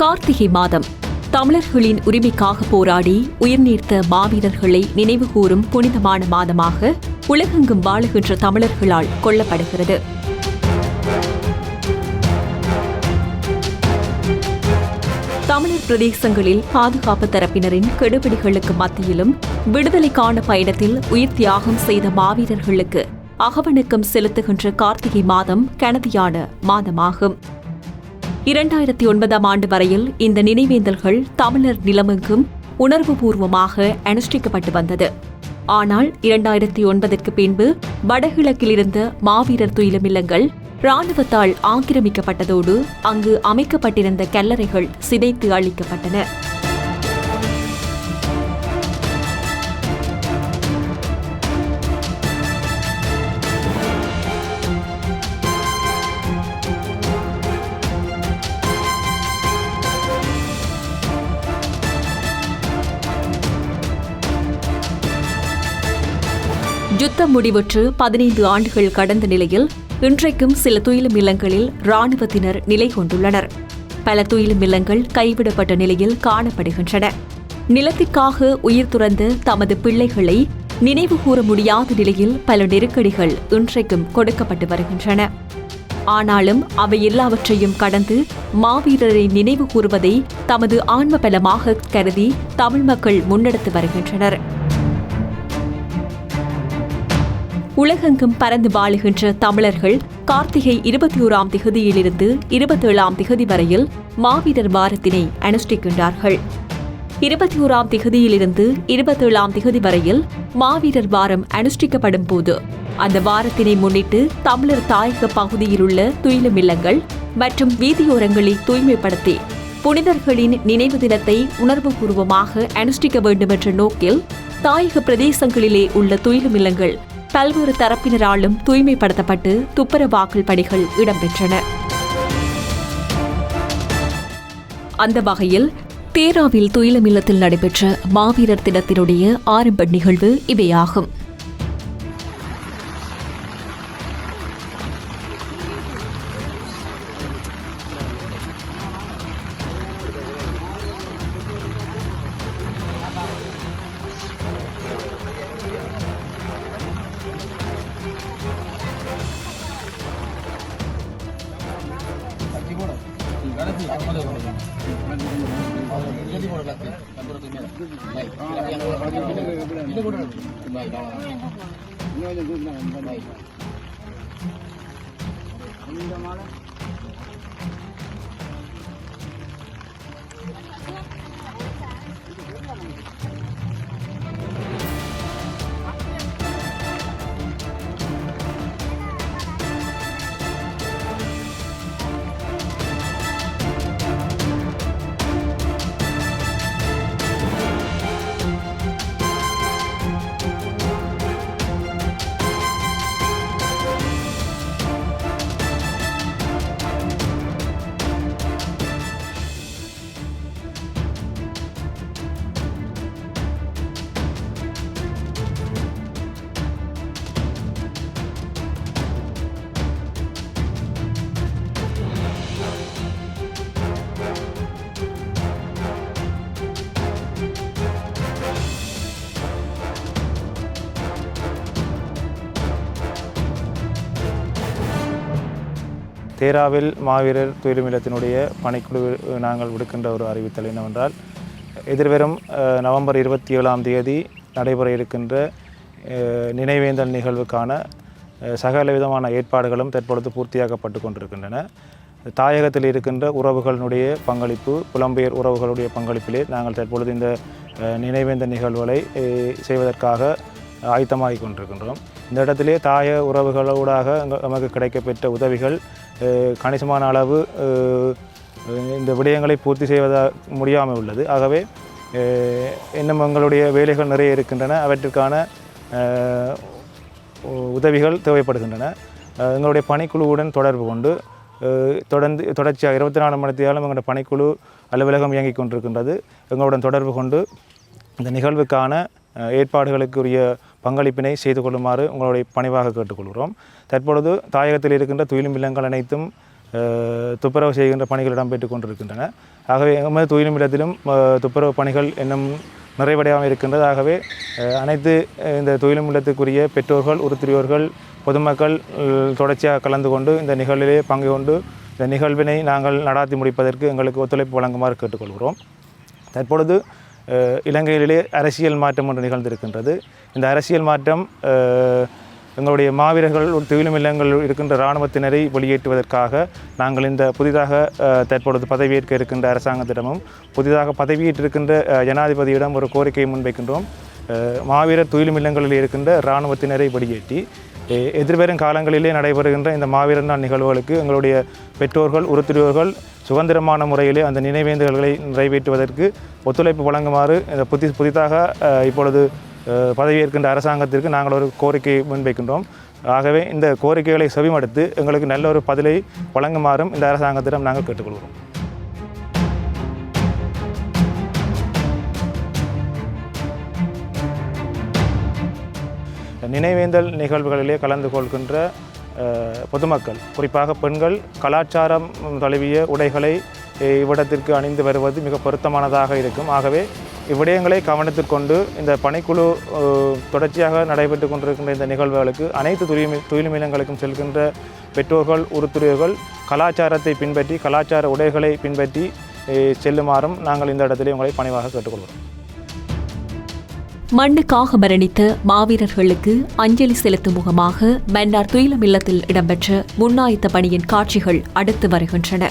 கார்த்திகை மாதம். தமிழர்களின் உரிமைக்காக போராடி உயிர்நீர்த்த மாவீரர்களை நினைவுகூரும் புனிதமான மாதமாக உலகெங்கும் வாழுகின்ற தமிழர்களால் கொல்லப்படுகிறது. தமிழர் பிரதேசங்களில் பாதுகாப்பு தரப்பினரின் கெடுபிடிகளுக்கு மத்தியிலும் விடுதலைக்கான பயணத்தில் உயிர் தியாகம் செய்த மாவீரர்களுக்கு அகவணக்கம் செலுத்துகின்ற கார்த்திகை மாதம் கனதியான மாதமாகும். இரண்டாயிரத்தி ஒன்பதாம் ஆண்டு வரையில் இந்த நினைவேந்தல்கள் தமிழர் நிலமெங்கும் உணர்வுபூர்வமாக அனுஷ்டிக்கப்பட்டு வந்தது. ஆனால் இரண்டாயிரத்தி ஒன்பதற்கு பின்பு வடகிழக்கில் இருந்த மாவீரர் துயிலமில்லங்கள் ராணுவத்தால் ஆக்கிரமிக்கப்பட்டதோடு அங்கு அமைக்கப்பட்டிருந்த கல்லறைகள் சிதைத்து அழிக்கப்பட்டன. யுத்தம் முடிவுற்று பதினைந்து ஆண்டுகள் கடந்த நிலையில் இன்றைக்கும் சில துயிலும் இல்லங்களில் ராணுவத்தினர் நிலை கொண்டுள்ளனர். பல துயிலும் இல்லங்கள் கைவிடப்பட்ட நிலையில் காணப்படுகின்றன. நிலத்திற்காக உயிர் துறந்த தமது பிள்ளைகளை நினைவு கூற முடியாத நிலையில் பல நெருக்கடிகள் இன்றைக்கும் கொடுக்கப்பட்டு வருகின்றன. ஆனாலும் அவை எல்லாவற்றையும் கடந்து மாவீரரை நினைவு கூறுவதை தமது ஆன்மபலமாக கருதி தமிழ் மக்கள் முன்னெடுத்து வருகின்றனர். உலகெங்கும் பறந்து வாழுகின்ற தமிழர்கள் கார்த்திகை இருபத்தி ஓராம் திகதியிலிருந்து இருபத்தேழாம் திகதி வரையில் மாவீரர் வாரத்தினை அனுஷ்டிக்கின்றார்கள். இருபத்தி ஓராம் திகதியிலிருந்து இருபத்தேழாம் திகதி வரையில் மாவீரர் வாரம் அனுஷ்டிக்கப்படும் போது அந்த வாரத்தினை முன்னிட்டு தமிழர் தாயக பகுதியில் உள்ள துயிலும் இல்லங்கள் மற்றும் வீதியோரங்களை தூய்மைப்படுத்தி புனிதர்களின் நினைவு தினத்தை உணர்வுபூர்வமாக அனுஷ்டிக்க வேண்டும் என்ற நோக்கில் தாயக பிரதேசங்களிலே உள்ள துயிலும் இல்லங்கள் பல்வேறு தரப்பினராலும் தூய்மைப்படுத்தப்பட்டு துப்புரவாக்கல் பணிகள் இடம்பெற்றன. அந்த வகையில் தேராவில் துயிலம் இல்லத்தில் நடைபெற்ற மாவீரர் தினத்தினுடைய ஆரம்ப நிகழ்வு இவையாகும். இந்த மாலை தேராவில் மாவீரர் துயிலுமில்லத்தினுடைய பணிக்குழு நாங்கள் விடுக்கின்ற ஒரு அறிவித்தல் என்னவென்றால் எதிர்வரும் நவம்பர் இருபத்தி ஏழாம் தேதி நடைபெற இருக்கின்ற நினைவேந்தல் நிகழ்வுக்கான சகல விதமான ஏற்பாடுகளும் தற்பொழுது பூர்த்தியாக்கப்பட்டு கொண்டிருக்கின்றன. தாயகத்தில் இருக்கின்ற உறவுகளினுடைய பங்களிப்பு புலம்பெயர் உறவுகளுடைய பங்களிப்பிலே நாங்கள் தற்பொழுது இந்த அஹ், நினைவேந்தல் நிகழ்வுகளை செய்வதற்காக ஆயத்தமாகி கொண்டிருக்கின்றோம். இந்த இடத்திலே தாய உறவுகளூடாக நமக்கு கிடைக்கப்பெற்ற உதவிகள் கணிசமான அளவு இந்த விடயங்களை பூர்த்தி செய்வதாக முடியாமல் உள்ளது. ஆகவே இன்னும் எங்களுடைய வேலைகள் நிறைய இருக்கின்றன. அவற்றிற்கான உ- உதவிகள் தேவைப்படுகின்றன. எங்களுடைய பணிக்குழுவுடன் தொடர்பு கொண்டு தொடர்ந்து தொடர்ச்சியாக இருபத்தி நாலு மணி நேரம் எங்களுடைய பணிக்குழு அலுவலகம் இயங்கிக் கொண்டிருக்கின்றது. எங்களுடன் தொடர்பு கொண்டு இந்த நிகழ்வுக்கான ஏற்பாடுகளுக்குரிய பங்களிப்பினை செய்து கொள்ளுமாறு உங்களுடைய பணிவாக கேட்டுக்கொள்கிறோம். தற்பொழுது தாயகத்தில் இருக்கின்ற துயிலும் இல்லங்கள் அனைத்தும் துப்புரவு செய்கின்ற பணிகள் இடம்பெற்று கொண்டிருக்கின்றன. ஆகவே எமது துயிலும் இல்லத்திலும் துப்புரவு பணிகள் இன்னும் நிறைவடையாமல் இருக்கின்றது. ஆகவே அனைத்து இந்த துயிலும் இல்லத்துக்குரிய பெற்றோர்கள் உருத்திரியோர்கள் பொதுமக்கள் தொடர்ச்சியாக கலந்து கொண்டு இந்த நிகழ்விலே பங்கு கொண்டு இந்த நிகழ்வினை நாங்கள் நடாத்தி முடிப்பதற்கு எங்களுக்கு ஒத்துழைப்பு வழங்குமாறு கேட்டுக்கொள்கிறோம். தற்பொழுது இலங்கையிலே அரசியல் மாற்றம் ஒன்று நிகழ்ந்திருக்கின்றது. இந்த அரசியல் மாற்றம் எங்களுடைய மாவீரர்கள் தொழிலும் இல்லங்கள் இருக்கின்ற இராணுவத்தினரை வெளியேற்றுவதற்காக நாங்கள் இந்த புதிதாக தற்பொழுது பதவியேற்க இருக்கின்ற அரசாங்கத்திடமும் புதிதாக பதவியேற்றிருக்கின்ற ஜனாதிபதியிடம் ஒரு கோரிக்கையை முன்வைக்கின்றோம். மாவீரர் தொழிலும் இல்லங்களில் இருக்கின்ற இராணுவத்தினரை வெளியேற்றி எதிர்வரும் காலங்களிலே நடைபெறுகின்ற இந்த மாவீரர் நாள் நிகழ்வுகளுக்கு எங்களுடைய பெற்றோர்கள் உறுத்துரியோர்கள் சுதந்திரமான முறையிலே அந்த நினைவேந்தல்களை நிறைவேற்றுவதற்கு ஒத்துழைப்பு வழங்குமாறு இந்த புதி புதிதாக இப்பொழுது பதவியேற்கின்ற அரசாங்கத்திற்கு நாங்கள் ஒரு கோரிக்கையை முன்வைக்கின்றோம். ஆகவே இந்த கோரிக்கைகளை செவிமடுத்து எங்களுக்கு நல்ல ஒரு பதிலை வழங்குமாறும் இந்த அரசாங்கத்திடம் நாங்கள் கேட்டுக்கொள்கிறோம். நினைவேந்தல் நிகழ்வுகளிலே கலந்து கொள்கின்ற பொதுமக்கள் குறிப்பாக பெண்கள் கலாச்சாரம் தழுவிய உடைகளை இவ்விடத்திற்கு அணிந்து வருவது மிக பொருத்தமானதாக இருக்கும். ஆகவே இவ்விடயங்களை கவனத்தில் கொண்டு இந்த பணிக்குழு தொடர்ச்சியாக நடைபெற்று கொண்டிருக்கின்ற இந்த நிகழ்வுகளுக்கு அனைத்து தொழில் துயிலுமிலங்களுக்கும் செல்கின்ற பெற்றோர்கள் உறுத்துறையர்கள் கலாச்சாரத்தை பின்பற்றி கலாச்சார உடைகளை பின்பற்றி செல்லுமாறும் நாங்கள் இந்த இடத்திலே உங்களை பணிவாக கேட்டுக்கொள்கிறோம். மண்ணுக்காக மரணித்த மாவீரர்களுக்கு அஞ்சலி செலுத்தும் முகமாக மன்னார் துயிலம் இல்லத்தில் இடம்பெற்ற முன்னாயத்த பணியின் காட்சிகள் அடுத்து வருகின்றன.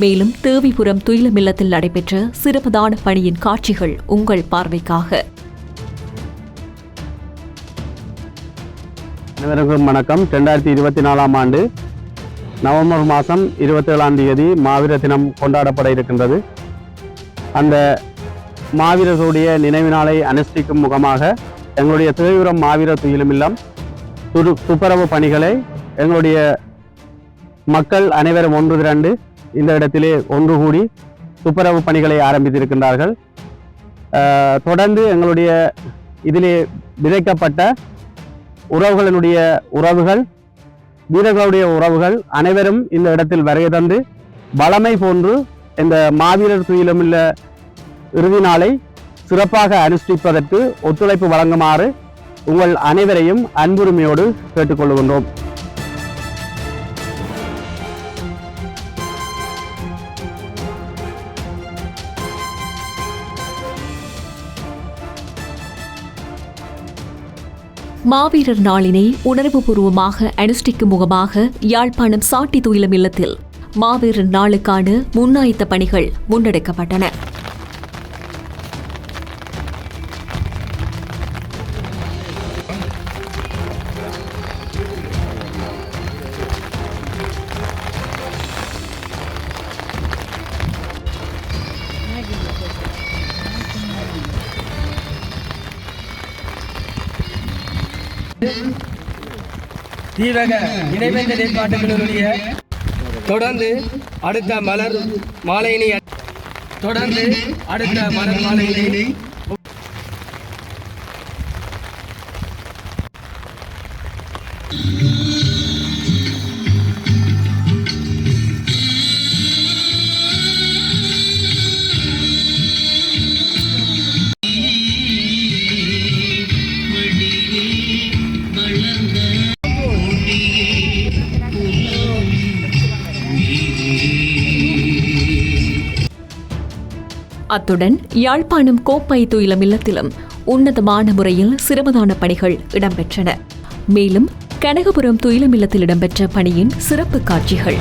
மேலும் தேவிபுரம் துயிலம் இல்லத்தில் நடைபெற்ற சிறப்புதான பணியின் காட்சிகள் உங்கள் பார்வைக்காக. அனைவருக்கும் வணக்கம். ரெண்டாயிரத்தி இருபத்தி நாலாம் ஆண்டு நவம்பர் மாதம் இருபத்தேழாம் தேதி மாவீர தினம் கொண்டாடப்பட இருக்கின்றது. அந்த மாவீரர்களுடைய நினைவு நாளை அனுஷ்டிக்கும் முகமாக எங்களுடைய துறைபுரம் மாவீர துயிலும் இல்லம் துரு துப்புரவு பணிகளை எங்களுடைய மக்கள் அனைவரும் ஒன்று திரண்டு இந்த இடத்திலே ஒன்று கூடி துப்புரவு பணிகளை ஆரம்பித்திருக்கின்றார்கள். தொடர்ந்து எங்களுடைய இதிலே விதைக்கப்பட்ட உறவுகளினுடைய உறவுகள் வீரர்களுடைய உறவுகள் அனைவரும் இந்த இடத்தில் வரைய தந்து வளமை போன்று இந்த மாவீரர் துயிலுமில்ல இறுதி நாளை சிறப்பாக அனுஷ்டிப்பதற்கு ஒத்துழைப்பு வழங்குமாறு உங்கள் அனைவரையும் அன்புரிமையோடு கேட்டுக்கொள்கின்றோம். மாவீரர் நாளினை உணர்வுபூர்வமாக அனுஷ்டிக்கும் முகமாக யாழ்ப்பாணம் சாட்டி துயிலம் இல்லத்தில் மாவீரர் நாளுக்கான முன்னாயத்த பணிகள் முன்னெடுக்கப்பட்டன. தீவக இணைவேந்தல் ஏற்பாட்டுகளுடைய தொடர்ந்து அடுத்த மலர் மாலையினை தொடர்ந்து அடுத்த மலர் மாலையினை அத்துடன் யாழ்ப்பாணம் கோப்பை துயிலம் இல்லத்திலும் உன்னதமான முறையில் சிரமதான பணிகள் இடம்பெற்றன. மேலும் கனகபுரம் துயிலம் இல்லத்தில் இடம்பெற்ற பணியின் சிறப்பு காட்சிகள்.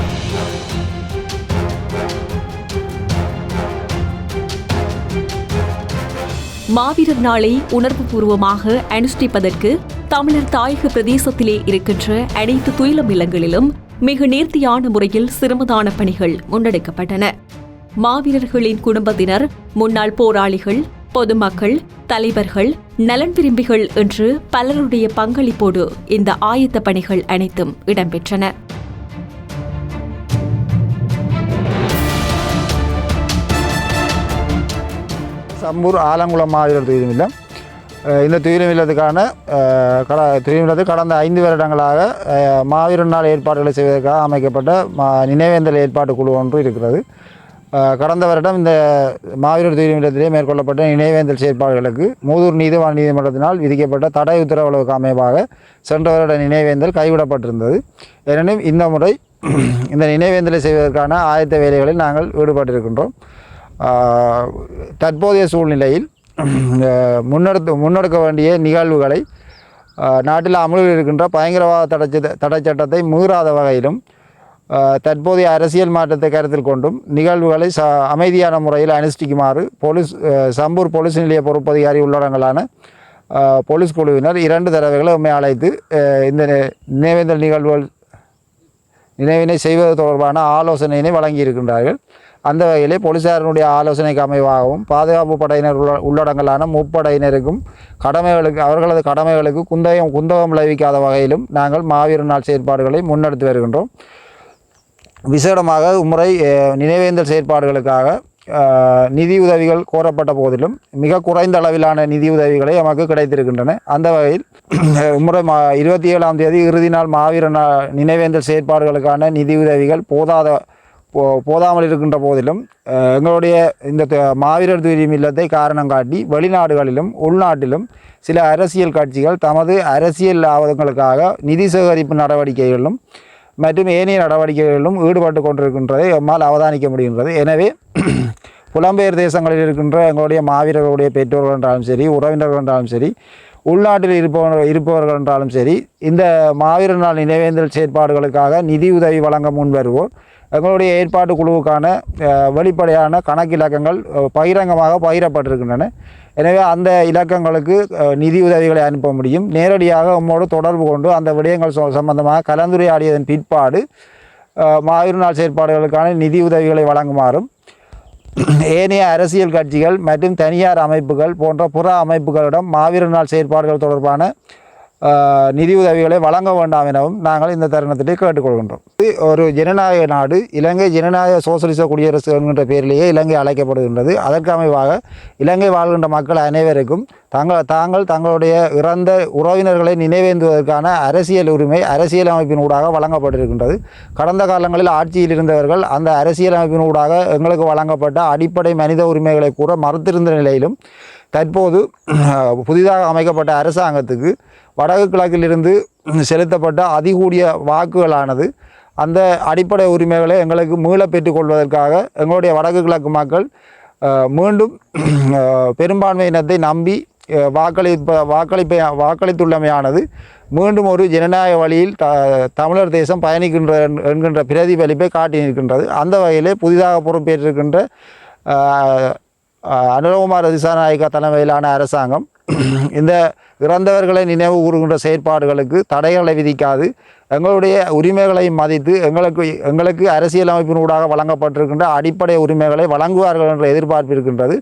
மாவீரர் நாளை உணர்வுபூர்வமாக அனுஷ்டிப்பதற்கு தமிழர் தாயக பிரதேசத்திலே இருக்கின்ற அனைத்து துயிலம் இல்லங்களிலும் மிக நேர்த்தியான முறையில் சிரமதான பணிகள் முன்னெடுக்கப்பட்டன. மாவீரர்களின் குடும்பத்தினர் முன்னாள் போராளிகள் பொதுமக்கள் தலைவர்கள் நலன் விரும்பிகள் என்று பலருடைய பங்களிப்போடு இந்த ஆயத்த பணிகள் அனைத்தும் இடம்பெற்றன. சம்பூர் ஆலங்குளம் மாவீரர் துயிலும் இல்லம் இந்த துயிலும் இல்லத்துக்கான கட துயிலும் இல்லத்து கடந்த ஐந்து வருடங்களாக அஹ், மாவீரர் நாள் ஏற்பாடுகளை செய்வதற்காக அமைக்கப்பட்ட மா நினைவேந்தல் ஏற்பாட்டு குழு ஒன்று இருக்கிறது. கடந்த வருடம் இந்த மாவீரர் துயிலும் மேற்கொள்ளப்பட்ட நினைவேந்தல் செயற்பாடுகளுக்கு மூதூர் நீதிவான் நீதிமன்றத்தினால் விதிக்கப்பட்ட தடை உத்தரவுகளுக்கு அமைவாக சென்ற வருட நினைவேந்தல் கைவிடப்பட்டிருந்தது. எனினும் இந்த முறை இந்த நினைவேந்தலை செய்வதற்கான ஆயத்த வேலைகளில் நாங்கள் ஈடுபட்டிருக்கின்றோம். தற்போதைய சூழ்நிலையில் முன்னெடுத்து முன்னெடுக்க வேண்டிய நிகழ்வுகளை நாட்டில் அமலில் இருக்கின்ற பயங்கரவாத தடை சட்ட- தடை சட்டத்தை மீறாத வகையிலும் தற்போதைய அரசியல் மாற்றத்தை கருத்தில் கொண்டும் நிகழ்வுகளை ச அமைதியான முறையில் அனுஷ்டிக்குமாறு போலீஸ் சம்பூர் போலீஸ் நிலைய பொறுப்பதிகாரி உள்ளடங்களான போலீஸ் குழுவினர் இரண்டு தடவைகளை உண்மை அழைத்து இந்த நினைவேந்தல் நிகழ்வுகள் நினைவினை செய்வது தொடர்பான ஆலோசனையினை வழங்கியிருக்கின்றார்கள். அந்த வகையிலே போலீசாரினுடைய ஆலோசனைக்கு அமைவாகவும் பாதுகாப்பு படையினர் உள்ள உள்ளடங்கலான முப்படையினருக்கும் கடமைகளுக்கு அவர்களது கடமைகளுக்கு குந்தகம் குந்தகம் விளைவிக்காத வகையிலும் நாங்கள் மாவீரர் நாள் செயற்பாடுகளை முன்னெடுத்து வருகின்றோம். விசேடமாக இம்முறை நினைவேந்தல் செயற்பாடுகளுக்காக நிதி உதவிகள் கோரப்பட்ட போதிலும் மிக குறைந்த அளவிலான நிதி உதவிகளை நமக்கு கிடைத்திருக்கின்றன. அந்த வகையில் இம்முறை மா இருபத்தி ஏழாம் தேதி இறுதி நாள் மாவீர நினைவேந்தல் செயற்பாடுகளுக்கான நிதி உதவிகள் போதாத போ போதாமல் இருக்கின்ற போதிலும் எங்களுடைய இந்த த- மாவீரர் துரியம் இல்லத்தை காரணம் காட்டி வெளிநாடுகளிலும் உள்நாட்டிலும் சில அரசியல் கட்சிகள் தமது அரசியல் லாபங்களுக்காக நிதி சேகரிப்பு நடவடிக்கைகளிலும் மற்றும் ஏனைய நடவடிக்கைகளிலும் ஈடுபட்டு கொண்டிருக்கின்றதை எம்மால் அவதானிக்க முடிகின்றது. எனவே புலம்பெயர் தேசங்களில் இருக்கின்ற எங்களுடைய மாவீரர்களுடைய பெற்றோர்கள் என்றாலும் சரி உறவினர்கள் என்றாலும் சரி உள்நாட்டில் இருப்பவர்கள் இருப்பவர்கள் என்றாலும் சரி இந்த மாவீரர் நாள் நினைவேந்தல் செயற்பாடுகளுக்காக நிதி உதவி வழங்க முன்வருவோர் எங்களுடைய ஏற்பாட்டு குழுவுக்கான வெளிப்படையான கணக்கிலக்கங்கள் பகிரங்கமாக பகிரப்பட்டிருக்கின்றன. எனவே அந்த இலக்கங்களுக்கு நிதி உதவிகளை அனுப்ப முடியும். நேரடியாக உம்மோடு தொடர்பு கொண்டு அந்த விடயங்கள் சம்பந்தமாக கலந்துரையாடியதன் பிற்பாடு அஹ், நாள் செயற்பாடுகளுக்கான நிதி உதவிகளை வழங்குமாறும் ஏனைய அரசியல் கட்சிகள் மற்றும் தனியார் அமைப்புகள் போன்ற புற அமைப்புகளிடம் மாவீரர் நாள் செயற்பாடுகள் தொடர்பான நிதியுதவிகளை நிதி உதவிகளை வழங்க வேண்டாம் எனவும் நாங்கள் இந்த தருணத்திலே கேட்டுக்கொள்கின்றோம். ஒரு ஜனநாயக நாடு இலங்கை ஜனநாயக சோசலிச குடியரசு என்கின்ற பெயரிலேயே இலங்கை அழைக்கப்படுகின்றது. அதற்கு அமைவாக இலங்கை வாழ்கின்ற மக்கள் அனைவருக்கும் தங்கள் தாங்கள் தங்களுடைய இறந்த உறவினர்களை நினைவேந்துவதற்கான அரசியல் உரிமை அரசியல் அமைப்பின் ஊடாக வழங்கப்பட்டிருக்கின்றது. கடந்த காலங்களில் ஆட்சியில் இருந்தவர்கள் அந்த அரசியல் அமைப்பின் ஊடாக எங்களுக்கு வழங்கப்பட்ட அடிப்படை மனித உரிமைகளை கூற மறுத்திருந்த நிலையிலும் தற்போது புதிதாக அமைக்கப்பட்ட அரசாங்கத்துக்கு வடக்கு கிழக்கிலிருந்து செலுத்தப்பட்ட அதிகூடிய வாக்குகளானது அந்த அடிப்படை உரிமைகளை எங்களுக்கு மீள பெற்றுக்கொள்வதற்காக எங்களுடைய வடக்கு கிழக்கு மக்கள் மீண்டும் பெரும்பான்மையினத்தை நம்பி வாக்களிப்ப வாக்களிப்பை வாக்களித்துள்ளமையானது மீண்டும் ஒரு ஜனநாயக வழியில் த தமிழர் தேசம் பயணிக்கின்ற என்கின்ற பிரதிபலிப்பை காட்டி நிற்கின்றது அந்த வகையிலே புதிதாக பொறுப்பேற்றிருக்கின்ற அனுரகுமார் திசாநாயக்கா தலைமையிலான அரசாங்கம். இந்த இறந்தவர்களை நினைவு கூறுகின்ற செயற்பாடுகளுக்கு தடைகளை விதிக்காது. எங்களுடைய உரிமைகளை மதித்து எங்களுக்கு எங்களுக்கு அரசியல் அமைப்பினூடாக வழங்கப்பட்டிருக்கின்ற அடிப்படை உரிமைகளை வழங்குவார்கள் என்ற எதிர்பார்ப்பு இருக்கின்றது.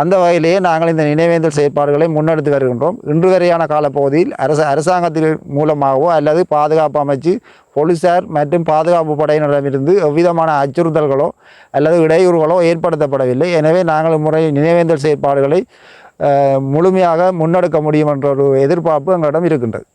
அந்த வகையிலேயே நாங்கள் இந்த நினைவேந்தல் செயற்பாடுகளை முன்னெடுத்து வருகின்றோம். இன்று வரையான காலப்பகுதியில் அரச அரசாங்கத்தின் மூலமாகவோ அல்லது பாதுகாப்பு அமைச்சு போலீசார் மற்றும் பாதுகாப்பு படையினரிடமிருந்து எவ்விதமான அச்சுறுத்தல்களோ அல்லது இடையூறுகளோ ஏற்படுத்தப்படவில்லை. எனவே நாங்கள் முறை நினைவேந்தல் செயற்பாடுகளை முழுமையாக முன்னெடுக்க முடியும் என்ற ஒரு எதிர்பார்ப்பு எங்களிடம் இருக்கின்றது.